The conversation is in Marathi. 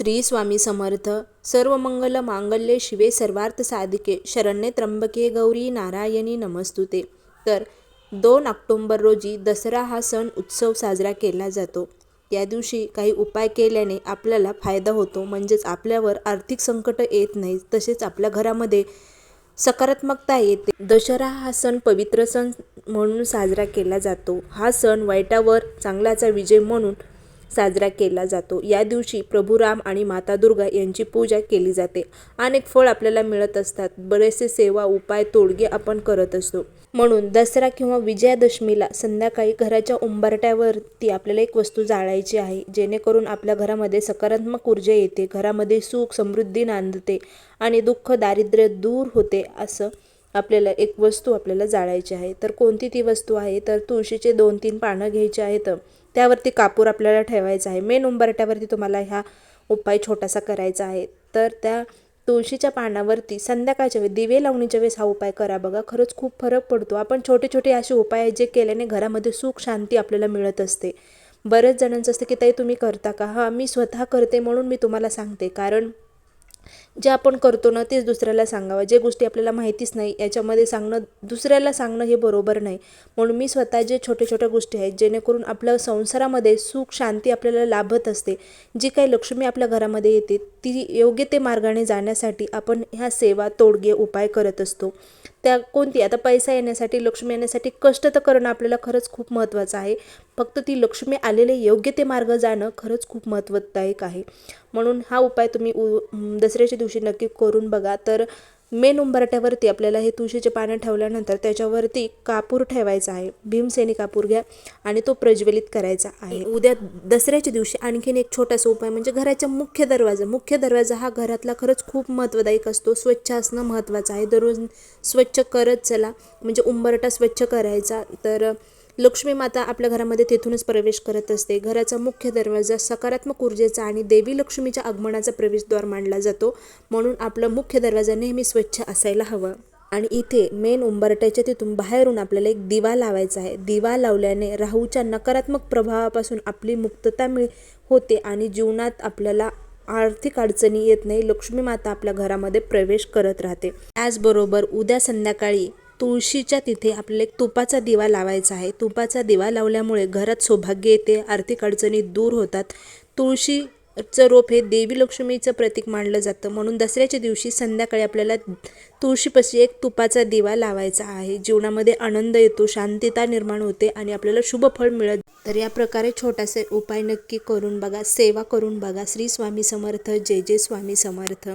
श्री स्वामी समर्थ. सर्व मंगल मांगल्ये शिवे सर्वार्थ साधिके. शरण्ये त्र्यंबके गौरी नारायणी नमस्तुते. तर दोन ऑक्टोंबर रोजी दसरा हा सण उत्सव साजरा केला जातो. या दिवशी काही उपाय केल्याने आपल्याला फायदा होतो. म्हणजेच आपल्यावर आर्थिक संकट येत नाही. तसेच आपल्या घरामध्ये सकारात्मकता येते. दसरा हा सण पवित्र सण म्हणून साजरा केला जातो. हा सण वाईटावर चांगल्याचा विजय म्हणून साजरा केला जातो. या दिवशी प्रभू राम आणि माता दुर्गा यांची पूजा केली जाते. अनेक फळ आपल्याला मिळत असतात. बरेचसे सेवा उपाय तोडगे आपण करत असतो. म्हणून दसरा किंवा विजयादशमीला संध्याकाळी घराच्या उंबरट्यावरती आपल्याला एक वस्तू जाळायची आहे. जेणेकरून आपल्या घरामध्ये सकारात्मक ऊर्जा येते. घरामध्ये सुख समृद्धी नांदते आणि दुःख दारिद्र्य दूर होते असं आपल्याला एक वस्तू आपल्याला जाळायची आहे. तर कोणती ती वस्तू आहे? तर तुळशीचे दोन तीन पानं घ्यायची आहेत. त्यावरती कापूर आपल्याला ठेवायचा आहे. मेन उंबरट्यावरती तुम्हाला ह्या उपाय छोटासा करायचा आहे. तर त्या तुळशीच्या पानावरती संध्याकाळच्या वेळी दिवे लावणीच्या वेळेस हा उपाय करा बघा. खरंच खूप फरक पडतो. आपण छोटे छोटे असे उपाय आहेत जे केल्याने घरामध्ये सुख शांती आपल्याला मिळत असते. बऱ्याच जणांचं असतं की ताई तुम्ही करता का? हां मी स्वतः करते म्हणून मी तुम्हाला सांगते. कारण जे आपण करतो ना तेच दुसऱ्याला सांगावं. जे गोष्टी आपल्याला माहितीच नाही याच्यामध्ये सांगणं दुसऱ्याला सांगणं हे बरोबर नाही. म्हणून मी स्वतः जे छोटे छोट्या गोष्टी आहेत जेणेकरून आपल्या संसारामध्ये सुख शांती आपल्याला लाभत असते. जी काही लक्ष्मी आपल्या घरामध्ये येते ती योग्य ते मार्गाने जाण्यासाठी आपण ह्या सेवा तोडगे उपाय करत असतो. त्या कोणती? आता पैसा येण्यासाठी लक्ष्मी येण्यासाठी कष्ट तर करणं आपल्याला खरंच खूप महत्त्वाचं आहे. फक्त ती लक्ष्मी आलेले योग्य ते मार्ग जाणं खरंच खूप महत्त्वदायक आहे. म्हणून हा उपाय तुम्ही उ दसऱ्याच्या दिवशी नक्की करून बघा. तर मेन उंबरट्यावरती आपल्याला हे तुळशीचे पानं ठेवल्यानंतर त्याच्यावरती कापूर ठेवायचा आहे. भीमसेनी कापूर घ्या आणि तो प्रज्वलित करायचा आहे. उद्या दसऱ्याच्या दिवशी आणखीन एक छोटासा उपाय म्हणजे घराच्या मुख्य दरवाजा. मुख्य दरवाजा हा घरातला खरंच खूप महत्त्वदायक असतो. स्वच्छ असणं महत्त्वाचं आहे. दररोज स्वच्छ करत चला. म्हणजे उंबरटा स्वच्छ करायचा. तर लक्ष्मी माता आपल्या घरामध्ये तेथूनच प्रवेश करत असते. घराचा मुख्य दरवाजा सकारात्मक ऊर्जेचा आणि देवी लक्ष्मीच्या आगमनाचा प्रवेशद्वार मानला जातो. म्हणून आपला मुख्य दरवाजा नेहमी स्वच्छ असायला हवा. आणि इथे मेन उंबरट्याच्या तिथून बाहेरून आपल्याला एक दिवा लावायचा आहे. दिवा लावल्याने राहूच्या नकारात्मक प्रभावापासून आपली मुक्तता मिळ होते आणि जीवनात आपल्याला आर्थिक अडचणी येत नाही. लक्ष्मी माता आपल्या घरामध्ये प्रवेश करत राहते. त्याचबरोबर उद्या संध्याकाळी तुळशीच्या तिथे आपल्याला एक तुपाचा दिवा लावायचा आहे. तुपाचा दिवा लावल्यामुळे घरात सौभाग्य येते आर्थिक अडचणी दूर होतात. तुळशीचं रोप हे देवी लक्ष्मीचं प्रतीक मानलं जातं. म्हणून दसऱ्याच्या दिवशी संध्याकाळी आपल्याला तुळशीपाशी एक तुपाचा दिवा लावायचा आहे. जीवनामध्ये आनंद येतो शांतता निर्माण होते आणि आपल्याला शुभ फळ मिळत. तर या प्रकारे छोटासे उपाय नक्की करून बघा. सेवा करून बघा. श्री स्वामी समर्थ. जय जय स्वामी समर्थ.